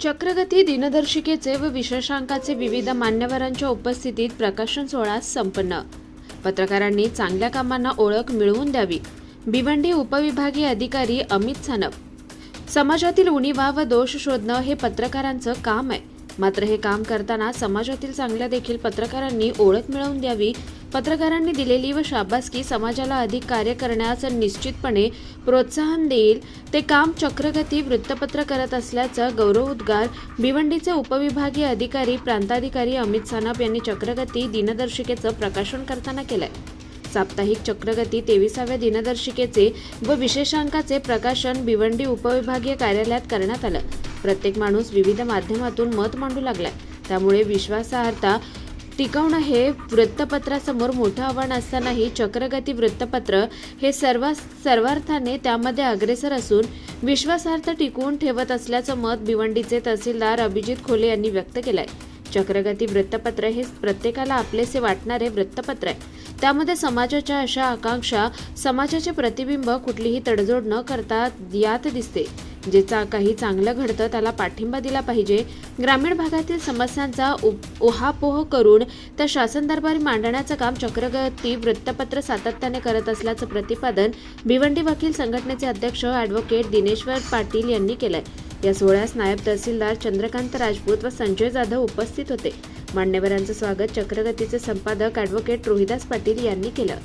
चक्रगती दिनदर्शिकेचे व विशेषांकाचे विविध मान्यवरांच्या उपस्थितीत प्रकाशन सोहळा संपन्न. पत्रकारांनी चांगल्या कामांना ओळख मिळवून द्यावी भिवंडी उपविभागीय अधिकारी अमित सानप. समाजातील उणीवा व दोष शोधणं हे पत्रकारांचं काम आहे. मात्र हे काम करताना समाजातील चांगल्या देखील पत्रकारांनी ओळख मिळवून द्यावी. पत्रकारांनी दिलेली व शाबासकी समाजाला अधिक कार्य करण्यास निश्चितपणे प्रोत्साहन देईल. ते काम चक्रगती वृत्तपत्र करत असल्याचं गौरवोद्गार भिवंडीचे उपविभागीय अधिकारी प्रांताधिकारी अमित सानप यांनी चक्रगती दिनदर्शिकेचं प्रकाशन करताना केलंय. साप्ताहिक चक्रगती तेविसाव्या दिनदर्शिकेचे व विशेषांकाचे प्रकाशन भिवंडी उपविभागीय कार्यालयात करण्यात आलं. प्रत्येक माणूस विविध माध्यमातून मत मांडू लागलाय. त्यामुळे विश्वासार्हता टिकवणं हे वृत्तपत्रासमोर मोठं आव्हान असतानाही चक्रगती वृत्तपत्र हे सर्व सर्वार्थाने त्यामध्ये अग्रेसर असून विश्वासार्हता टिकवून ठेवत असल्याचं मत भिवंडीचे तहसीलदार अभिजित खोले यांनी व्यक्त केलंय. चक्रगती वृत्तपत्र हे प्रत्येकाला आपलेसे वाटणारे वृत्तपत्र आहे. त्यामध्ये समाजाच्या अशा आकांक्षा समाजाचे प्रतिबिंब कुठलीही तडजोड न करता यात दिसते. जे चा काही चांगलं घडतं त्याला पाठिंबा दिला पाहिजे. ग्रामीण भागातील समस्यांचा उप- उहापोह करून त्या शासन दरबारी मांडण्याचं काम चक्रगती वृत्तपत्र सातत्याने करत असल्याचं प्रतिपादन भिवंडी वकील संघटनेचे अध्यक्ष ॲडव्होकेट दिनेश्वर पाटील यांनी केलंय. या सोहळ्यास नायब तहसीलदार चंद्रकांत राजपूत व संजय जाधव उपस्थित होते. मान्यवरांचं स्वागत चक्रगतीचे संपादक ॲडव्होकेट रोहिदास पाटील यांनी केलं.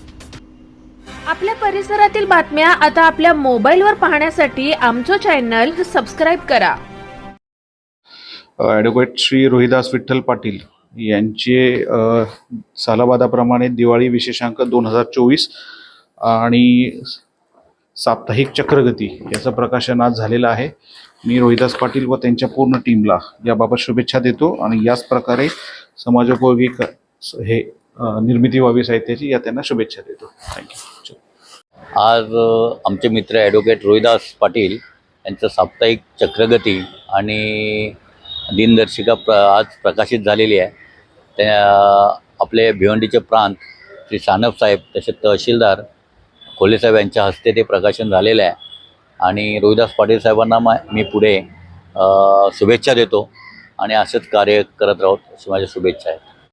आपल्या परिसरातील बातम्या आता आपल्या मोबाईलवर पाहण्यासाठी आमचं चॅनल सबस्क्राईब करा. ॲडव्होकेट श्री रोहिदास विठ्ठल पाटील यांचे सालाबादाप्रमाणे दिवाळी विशेषांक दोन हजार चोवीस आणि साप्ताहिक चक्रगती याचं प्रकाशन आज झालेलं आहे. मी रोहिदास पाटील व त्यांच्या पूर्ण टीमला याबाबत शुभेच्छा देतो आणि याच प्रकारे समाजोपयोगी क हे निर्मिती व्हावी साहित्याची या त्यांना शुभेच्छा देतो. थँक्यू आज आमचे मित्र ॲडव्होकेट रोहिदास पाटील यांचं साप्ताहिक चक्रगती आणि दिनदर्शिका प्र आज प्रकाशित झालेली आहे. त्या आपले भिवंडीचे प्रांत श्री सानप साहेब तसेच तहसीलदार खोलेसाहेब यांच्या हस्ते ते प्रकाशन झालेलं आहे. आणि रोहिदास पाटील साहेबांना मा मी पुढे शुभेच्छा देतो आणि असंच कार्य करत राहोत अशी माझ्या शुभेच्छा आहेत.